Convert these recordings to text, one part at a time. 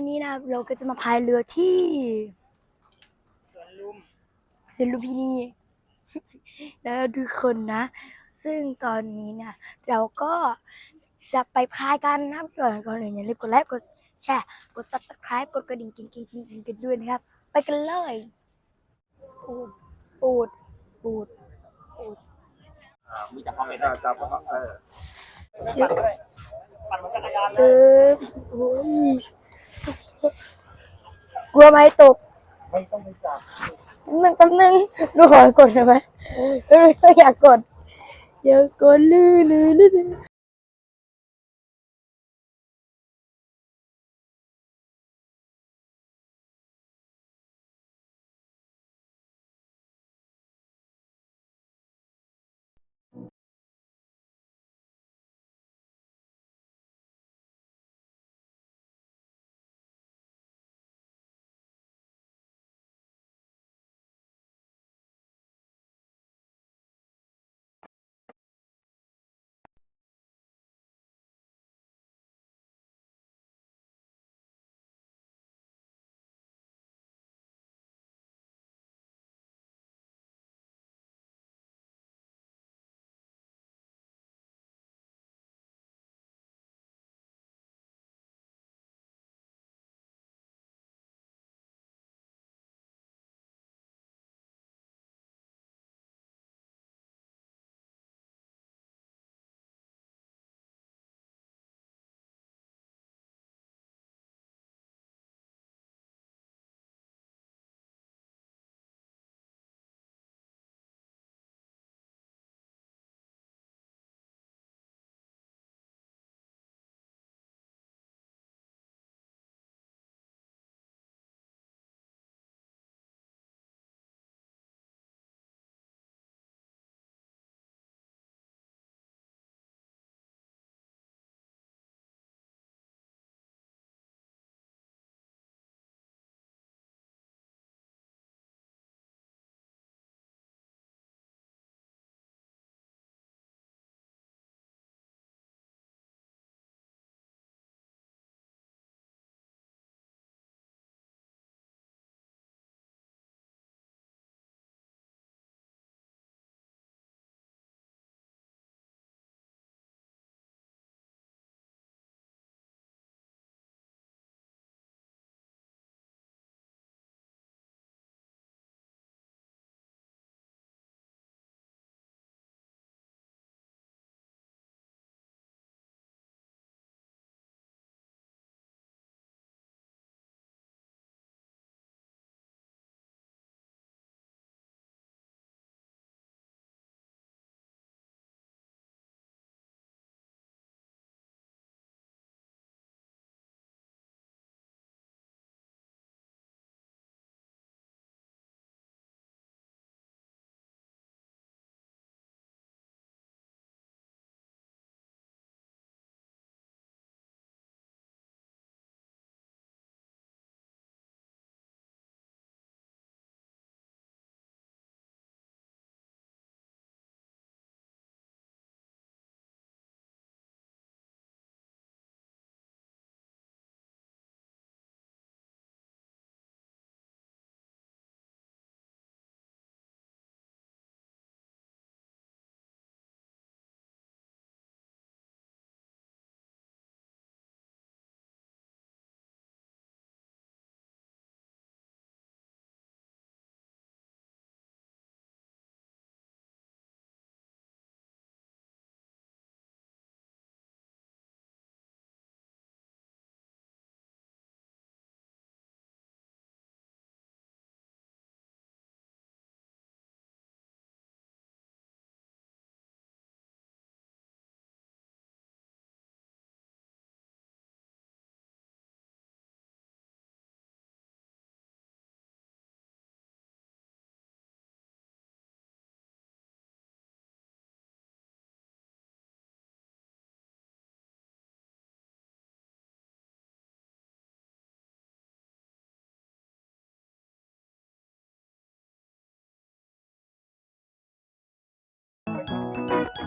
วันนี้นะเราก็จะมาพายเรือที่สวนลุมเซนลูพินีแล้วทุกคนนะ ซึ่งตอนนี้เนี่ยเราก็จะไปพายกันนะครับส่วนก่อนอื่นอย่าลืมกดไลค์กดแชร์กด subscribe กดกระดิ่งกิ๊งกิ๊งกิ๊งกิ๊งกันด้วยนะครับ ไปกันเลยปูดปูดปูดปูดมีแต่คอมเมนต์อ่าจับแล้วก็เออจึ๊บปั่นเหมือนจักรยานเลยจึ๊บโอ้ย กลัวไม้ตก ไม่ต้องไปจับแป๊บนึงแป๊บนึงดูขอกดได้ไหมไม่อยากกด อยากกดลือลือลือ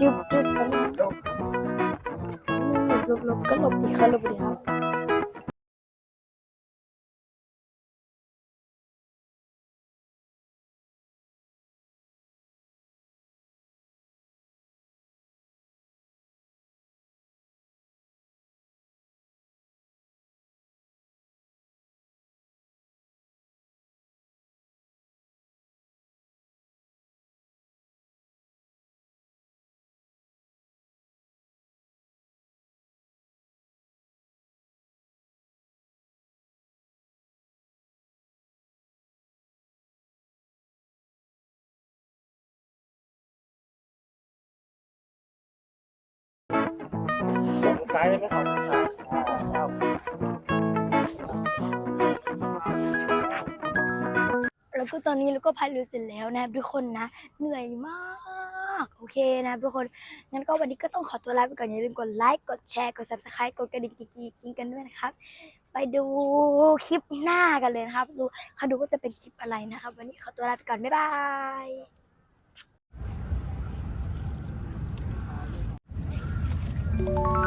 จึ๊บจึ๊บแป๊บนึงแป๊บนึงหลบหลบหลบก็หลบดีเขาหลบดีครับ ซ้ายเลยไหมครับซ้ายครับแล้วก็ตอนนี้เราก็พายเรือเสร็จแล้วนะทุกคนนะ เหนื่อยมากโอเคนะทุกคนงั้นก็วันนี้ก็ต้องขอตัวลาไปก่อนอย่าลืมกดไลค์กดแชร์กด subscribe กดกระดิ่งกิ๊กๆกันด้วยนะครับไปดูคลิปหน้ากันเลยนะครับ ดูเขาดูว่าจะเป็นคลิปอะไรนะครับ วันนี้ขอตัวลาไปก่อน บ๊ายบาย